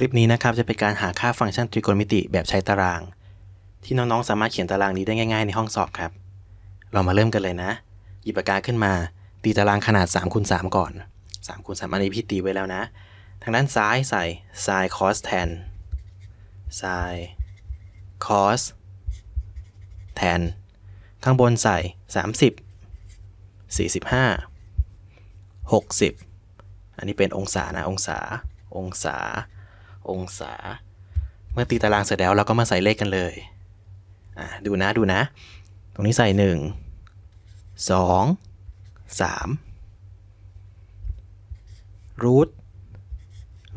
คลิปนี้นะครับจะเป็นการหาค่าฟังก์ชันตริโกณมิติแบบใช้ตาราง ที่น้องๆสามารถเขียนตารางนี้ได้ง่าย ๆ ในห้องสอบครับ เรามาเริ่มกันเลยนะ หยิบปากกาขึ้นมา ตีตารางขนาด3คูณ3ก่อน3คูณ3อันนี้พี่ตีไว้แล้วนะ ทางด้านซ้ายใส่ sin cos tan sin cos tan ข้างบนใส่ 30 45 60 อันนี้เป็นองศานะองศา องศา องศา เมื่อตีตารางเสร็จแล้วเราก็มาใส่เลขกันเลย ดูนะดูนะ ตรงนี้ใส่หนึ่งสองสามรูท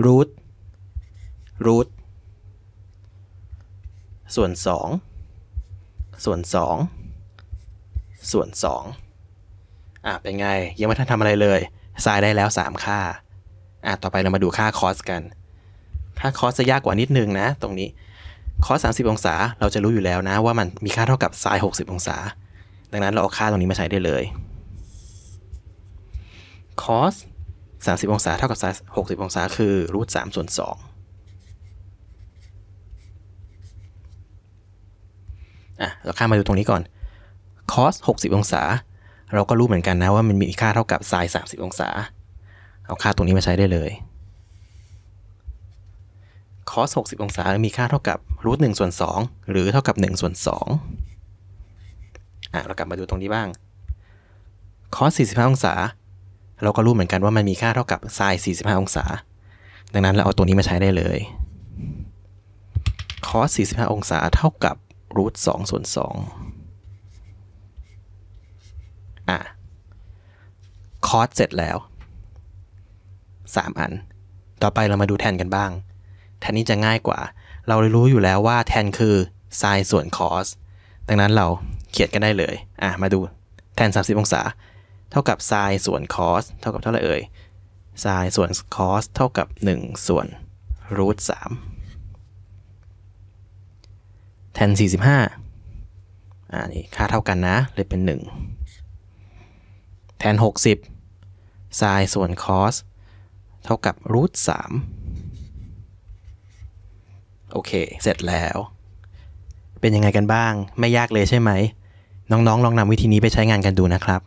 รูทรูทส่วนสองส่วนสองส่วนสองอะ เป็นไง ยังไม่ทันทำอะไรเลยทรายได้แล้ว 3 ค่า อะ ต่อไปเรามาดูค่าคอสกัน ค่าคอสจะยากกว่านิดนึงนะ ตรงนี้คอส30 องศาเราจะรู้อยู่แล้วนะ ว่ามันมีค่าเท่ากับไซน์60 องศา ดังนั้นเราเอาค่าตรงนี้มาใช้ได้เลยคอส30 องศาเท่ากับไซน์60 องศาคือรูท3ส่วน2อะเราข้ามมาดูตรงนี้ก่อนคอส60 องศา เราก็รู้เหมือนกันนะว่ามันมีค่าเท่ากับไซน์30 องศา เอาค่าตรงนี้มาใช้ได้เลย คอส60 องศา มีค่าเท่ากับรูท1ส่วน 2 หรือเท่ากับ1ส่วน2อะเรากลับมาดูตรงนี้บ้างคอส45 องศา เราก็รู้เหมือนกันว่ามันมีค่าเท่ากับไซน์45 องศา ดังนั้นเราเอาตัวนี้มาใช้ได้เลยคอส45 องศาเท่ากับรูท2ส่วน2อะคอสเสร็จแล้ว 3 อัน ต่อไปเรามาดูแทนกันบ้าง แทนนี้จะง่ายกว่า เรารู้อยู่แล้วว่าแทนคือไซน์ส่วนคอสดังนั้นเราเขียนกันได้เลย อะ มาดูแทน 30 องศา เท่ากับไซน์ส่วนคอสเท่ากับเท่าไหร่เอ่ยไซน์ส่วนคอสเท่ากับ 1 ส่วนรูท3แทน 45อ่านี่ค่าเท่ากันนะ เลยเป็น 1 แทน 60ไซน์ส่วนคอสเท่ากับรูท3 โอเค เสร็จแล้ว เป็นยังไงกันบ้าง ไม่ยากเลยใช่ไหม น้องๆ ลองนำวิธีนี้ไปใช้งานกันดูนะครับ